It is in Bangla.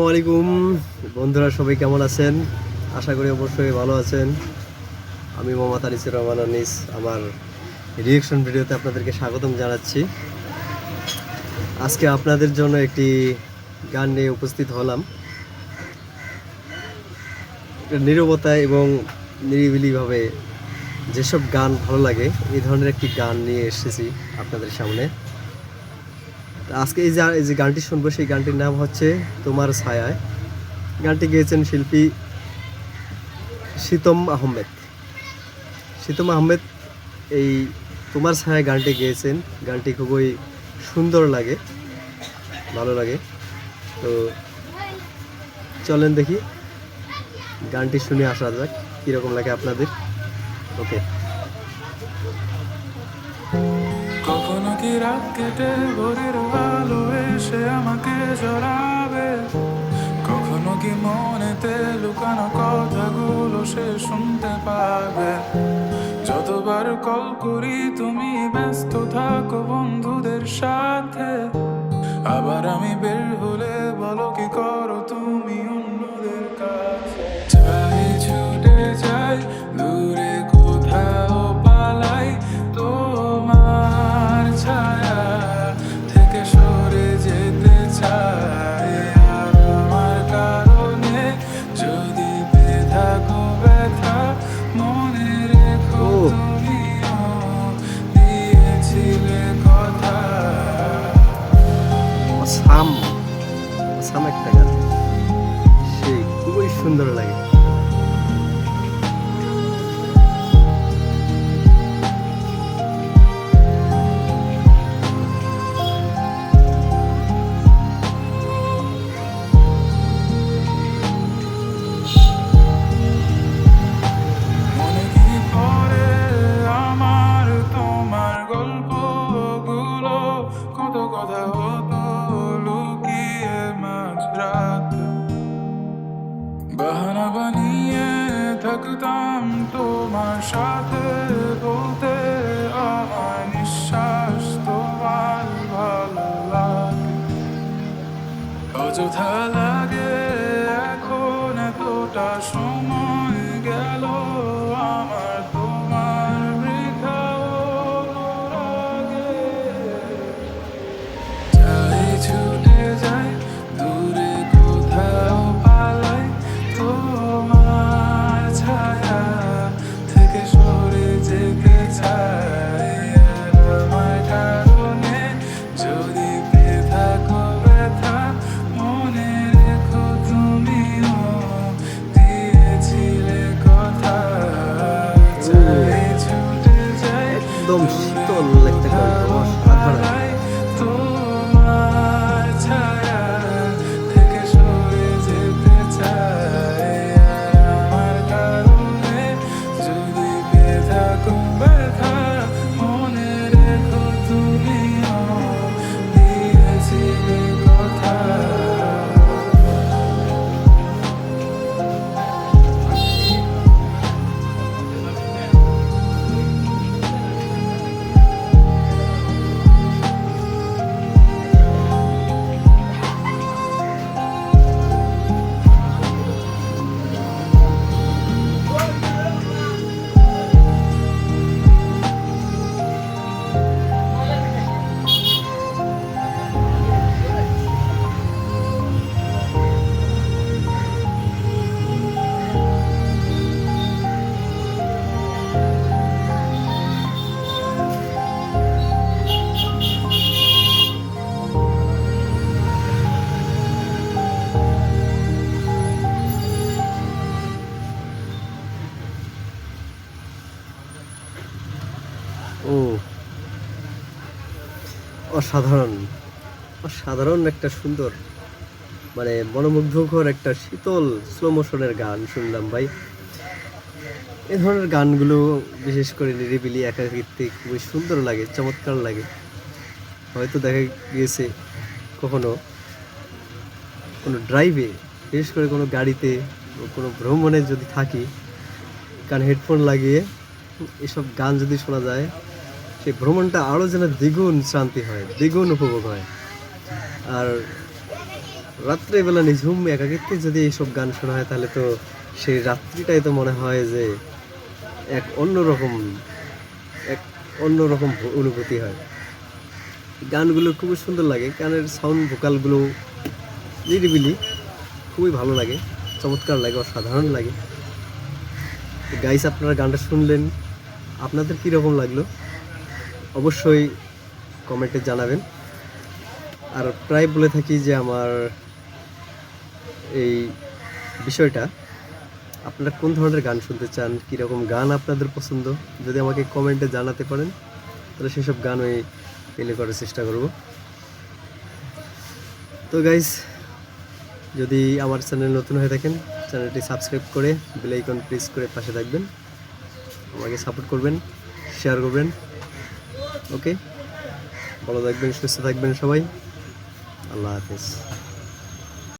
আলাইকুম। বন্ধুরা, সবাই কেমন আছেন? আশা করি অবশ্যই ভালো আছেন। আমি মোহাম্মদ আনিসুর রহমান আনিস। আমার রিয়েকশন ভিডিওতে আপনাদেরকে স্বাগতম জানাচ্ছি। আজকে আপনাদের জন্য একটি গান নিয়ে উপস্থিত হলাম। নীরবতা এবং নিরিবিলিভাবে যেসব গান ভালো লাগে, এই ধরনের একটি গান নিয়ে এসেছি আপনাদের সামনে। আজকে এই যে যে গানটি শুনব, সেই গানটির নাম হচ্ছে তোমার ছায়ায়। গানটি গেয়েছেন শিল্পী শীতম আহমেদ। শীতম আহমেদ এই তোমার ছায়া গানটি গেয়েছেন। গানটি খুবই সুন্দর লাগে, ভালো লাগে। তো চলেন দেখি, গানটি শুনে আসা যাক, কীরকম লাগে আপনাদের। ওকে। কি রাত কেটে ভোরের আলো এসে আমাকে জড়াবে, কখনো কি মনেতে লুকানো কথাগুলো সে শুনতে পাবে যতবার কল করি তুমি ব্যস্ত থাকো বন্ধুদের সাথে, আবার আমি বের হলে বলো কি করো তুমি অন্যদের সাম সাম একটা গাছ সেই খুবই সুন্দর লাগে। বানিয়ে থাকতাম তোমার সাথে বলতে আমার নিঃশ্বাস তোমার ভালো লাগে। অযথা ও। অসাধারণ। অসাধারণ একটা সুন্দর মানে মনোমুগ্ধকর একটা শীতল স্লো মোশনের গান শুনলাম ভাই। এ ধরনের গানগুলো বিশেষ করে নিরিবিলি একাকিত্বে খুবই সুন্দর লাগে, চমৎকার লাগে। হয়তো দেখা গিয়েছে কখনো কোনো ড্রাইভে বিশেষ করে কোনো গাড়িতে কোনো ভ্রমণে যদি থাকি কারণ হেডফোন লাগিয়ে এসব গান যদি শোনা যায় সেই ভ্রমণটা আরও যেন দ্বিগুণ শান্তি হয়, দ্বিগুণ উপভোগ হয়। আর রাত্রেবেলা নিঝুম একাকিত্বে যদি এইসব গান শোনা হয়, তাহলে তো সেই রাত্রিটাই তো মনে হয় যে এক অন্যরকম এক অন্যরকম অনুভূতি হয়। গানগুলো খুবই সুন্দর লাগে, গানের সাউন্ড ভোকালগুলো নিরিবিলি, খুবই ভালো লাগে, চমৎকার লাগে, অসাধারণ লাগে। গাইস আপনারা গানটা শুনলেন, আপনাদের কীরকম লাগল? অবশ্যই কমেন্টে জানাবেন। আর প্রায় বলে থাকি যে আমার এই বিষয়টা, আপনারা কোন ধরনের গান শুনতে চান, কীরকম গান আপনাদের পছন্দ, যদি আমাকে কমেন্টে জানাতে পারেন, তাহলে সেসব গান ওই প্লে করার চেষ্টা করব। তো গাইস যদি আমার চ্যানেল নতুন হয়ে থাকেন, চ্যানেলটি সাবস্ক্রাইব করে বেল আইকন প্রেস করে পাশে থাকবেন। আমাকে সাপোর্ট করবেন শেয়ার করবেন। ওকে ভালো থাকবেন সুস্থ থাকবেন সবাই। আল্লাহ হাফেজ।